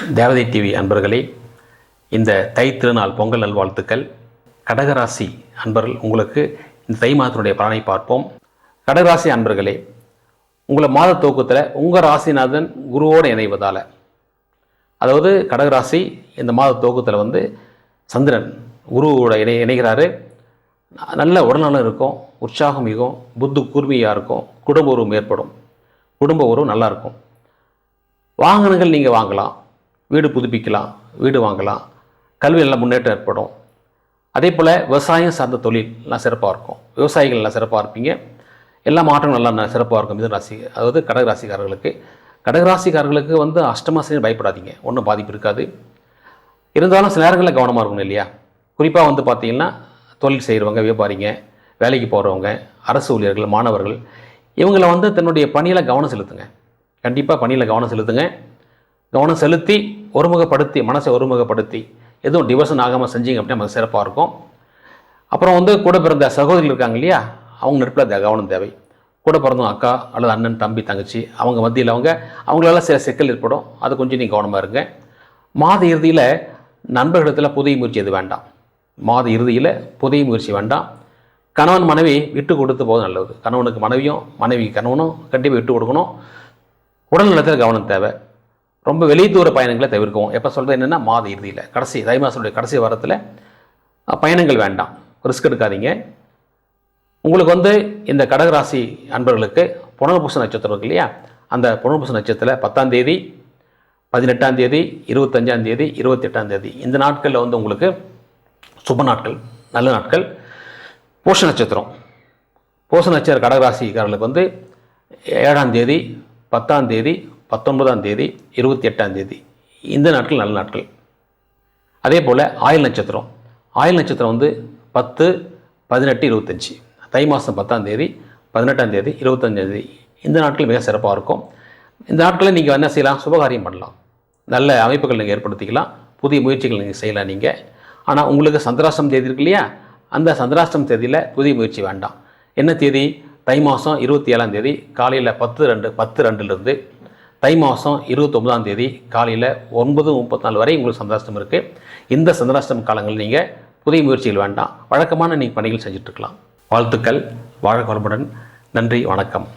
தேவதை டிவி அன்பர்களே இந்த தை திருநாள் பொங்கல் நல்வாழ்த்துக்கள். கடகராசி அன்பர்கள் உங்களுக்கு இந்த தை மாதத்தினுடைய பலனை பார்ப்போம். கடகராசி அன்பர்களே உங்களை மாத துவக்கத்தில் உங்கள் ராசிநாதன் குருவோடு இணைவதால் அதாவது கடகராசி இந்த மாத துவக்கத்தில் வந்து சந்திரன் குருவோட இணை இணைகிறாரு. நல்ல உடல்நலம் இருக்கும் உற்சாகம் மிகும் புத்து கூர்மையாக இருக்கும் குடும்ப உறவு ஏற்படும். குடும்ப உறவு நல்லாயிருக்கும் வாகனங்கள் நீங்கள் வாங்கலாம். வீடு புதுப்பிக்கலாம் வீடு வாங்கலாம். கல்வி நல்ல முன்னேற்றம் ஏற்படும். அதே போல் விவசாயம் சார்ந்த தொழில் எல்லாம் சிறப்பாக இருக்கும். விவசாயிகள் எல்லாம் சிறப்பாக இருப்பீங்க. எல்லா மாற்றங்களும் நல்லா சிறப்பாக இருக்கும். மிதுன ராசி அதாவது கடகராசிக்காரர்களுக்கு கடகராசிக்காரர்களுக்கு வந்து அஷ்டமாசிரியர் பயப்படாதீங்க. ஒன்றும் பாதிப்பு இருக்காது. இருந்தாலும் சில நேரங்களில் கவனமாக இருக்கணும் இல்லையா? குறிப்பாக வந்து பார்த்தீங்கன்னா தொழில் செய்கிறவங்க வியாபாரிங்க வேலைக்கு போகிறவங்க அரசு ஊழியர்கள் மாணவர்கள் இவங்களை வந்து தன்னுடைய பணியில் கவனம் செலுத்துங்க. கண்டிப்பாக பணியில் கவனம் செலுத்துங்க. கவனம் செலுத்தி ஒருமுகப்படுத்தி மனசை ஒருமுகப்படுத்தி எதுவும் டிவர்ஷன் ஆகாமல் செஞ்சீங்க அப்படின்னா நமக்கு சிறப்பாக இருக்கும். அப்புறம் வந்து கூட பிறந்த சகோதரிகள் இருக்காங்க இல்லையா? அவங்க நெருப்பில் கவனம் தேவை. கூட பிறந்தவங்க அக்கா அல்லது அண்ணன் தம்பி தங்கச்சி அவங்க மத்தியில் அவங்க அவங்களால சில சிக்கல் ஏற்படும். அது கொஞ்சம் நீங்கள் கவனமாக இருங்க. மாத இறுதியில் நண்பர்களிடத்தில் புதிய முயற்சி எது வேண்டாம். மாத இறுதியில் புதிய முயற்சி வேண்டாம். கணவன் மனைவி விட்டு கொடுத்து போது நல்லது. கணவனுக்கு மனைவியும் மனைவி கணவனும் கண்டிப்பாக விட்டு கொடுக்கணும். உடல் நலத்தில் கவனம் தேவை. ரொம்ப வெளித்தூர பயணங்களை தவிர்க்கவும். எப்போ சொல்கிறது என்னென்னா மாத இறுதியில். கடைசி தை மாதத்துடைய கடைசி வாரத்தில் பயணங்கள் வேண்டாம். ரிஸ்க் எடுக்காதீங்க. உங்களுக்கு வந்து இந்த கடகராசி அன்பர்களுக்கு புனர்பூச நட்சத்திரம் இருக்கு இல்லையா? அந்த புனர்பூச நட்சத்திரத்தில் பத்தாம் தேதி பதினெட்டாம் தேதி இருபத்தஞ்சாம் தேதி இருபத்தெட்டாம் தேதி. இந்த நாட்களில் வந்து உங்களுக்கு சுப நாட்கள் நல்ல நாட்கள். பூஷ நட்சத்திரம். பூஷ நட்சத்திர கடகராசிக்காரர்களுக்கு வந்து ஏழாம் தேதி பத்தாம் தேதி பத்தொன்பதாம் தேதி இருபத்தி எட்டாம் தேதி. இந்த நாட்கள் நல்ல நாட்கள். அதே போல் ஆயில் நட்சத்திரம். ஆயில் நட்சத்திரம் வந்து பத்து பதினெட்டு இருபத்தஞ்சி. தை மாதம் பத்தாம் தேதி பதினெட்டாம் தேதி இருபத்தஞ்சாம் தேதி. இந்த நாட்கள் மிக சிறப்பாக இருக்கும். இந்த நாட்களில் நீங்கள் என்ன செய்யலாம்? சுபகாரியம் பண்ணலாம். நல்ல அமைப்புகள் நீங்கள் ஏற்படுத்திக்கலாம். புதிய முயற்சிகள் நீங்கள் செய்யலாம் நீங்கள் ஆனால் உங்களுக்கு சந்திராஷ்டம் தேதி இருக்கு இல்லையா? அந்த சந்திராஷ்டம் தேதியில் புதிய முயற்சி வேண்டாம். என்ன தேதி? தை மாதம் இருபத்தி ஏழாம் தேதி. காலையில் பத்து ரெண்டு பத்து ரெண்டுலேருந்து தை மாதம் இருபத்தொம்பதாம் தேதி காலையில் ஒன்பது முப்பத்தி நாலு வரை உங்களுக்கு சந்திராஷ்டம் இருக்குது இந்த சந்திராஷ்டம் காலங்களில் நீங்கள் புதிய முயற்சிகள் வேண்டாம். வழக்கமான நீங்கள் பணிகள் செஞ்சுட்டு இருக்கலாம். வாழ்த்துக்கள். வாழ வளமுடன். நன்றி. வணக்கம்.